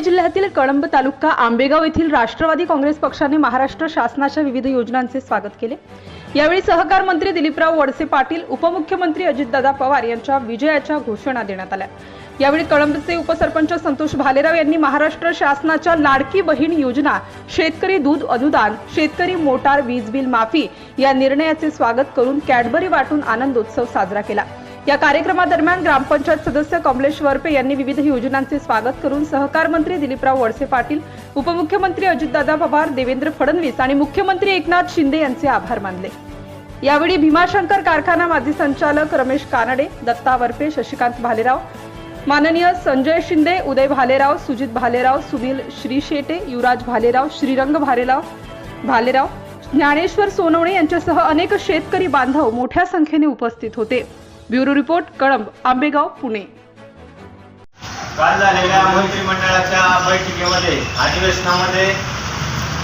जिल्ह्यातील कळंब तालुका आंबेगाव येथील राष्ट्रवादी काँग्रेस पक्षाने महाराष्ट्र शासनाच्या विविध योजनांचे स्वागत केले. यावेळी सहकार मंत्री दिलीपराव वडसे पाटील उपमुख्यमंत्री अजितदादा पवार यांच्या विजयाच्या घोषणा देण्यात आल्या. यावेळी कळंबचे उपसरपंच संतोष भालेराव यांनी महाराष्ट्र शासनाच्या लाडकी बहीण योजना शेतकरी दूध अनुदान शेतकरी मोटार वीज बिल माफी या निर्णयाचे स्वागत करून कॅडबरी वाटून आनंदोत्सव साजरा केला. या कार्यक्रमादरम्यान ग्रामपंचायत सदस्य कमलेश वरपे यांनी विविध योजनांचे स्वागत करून सहकार मंत्री दिलीपराव वळसे पाटील उपमुख्यमंत्री अजितदादा पवार देवेंद्र फडणवीस आणि मुख्यमंत्री एकनाथ शिंदे यांचे आभार मानले. यावेळी भीमाशंकर कारखाना माजी संचालक रमेश कानडे दत्ता वरपे शशिकांत भालेराव माननीय संजय शिंदे उदय भालेराव सुजित भालेराव सुनील श्रीशेटे युवराज भालेराव श्रीरंग भालेराव भालेराव ज्ञानेश्वर सोनवणे यांच्यासह अनेक शेतकरी बांधव मोठ्या संख्येने उपस्थित होते. Bureau report Kalamb Ambegaon Pune. काल झालेल्या मंत्रिमंडळाच्या बैठकीमध्ये अधिवेशनामध्ये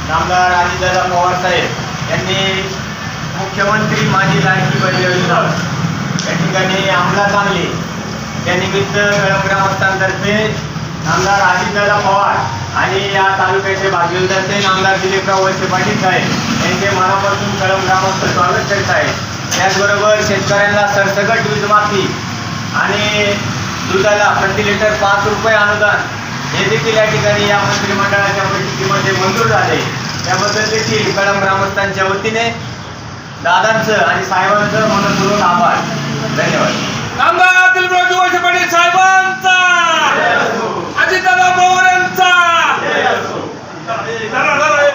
नामदार अजितदादा पवार साहेब यांनी मुख्यमंत्री माझी लाडकी बहीण योजना या ठिकाणी अंमलात आणली. त्यानिमित्त कळंब ग्रामस्थांतर्फे नामदार अजितदादा पवार आणि या तालुक्याचे भाग्यविधाते नामदार दिलीपराव वळसे पाटील साहेब यांचे मनापासून कळंब ग्रामस्थ स्वागत करीत आहेत. त्याचबरोबर शेतकऱ्यांना सरसकट वीज माफी आणि दुधाला प्रति लिटर पाच रुपये अनुदान हे देखील या ठिकाणी या मंत्रिमंडळाच्या बैठकीमध्ये मंजूर झाले. त्याबद्दल देखील कळंब ग्रामस्थांच्या वतीने दादांचं आणि साहेबांचं मनपूर्वक आभार. धन्यवाद. आमदार दिलराज वळसे पाटील साहेबांचा! अजितदादा पवार यांचा धरा, धरा.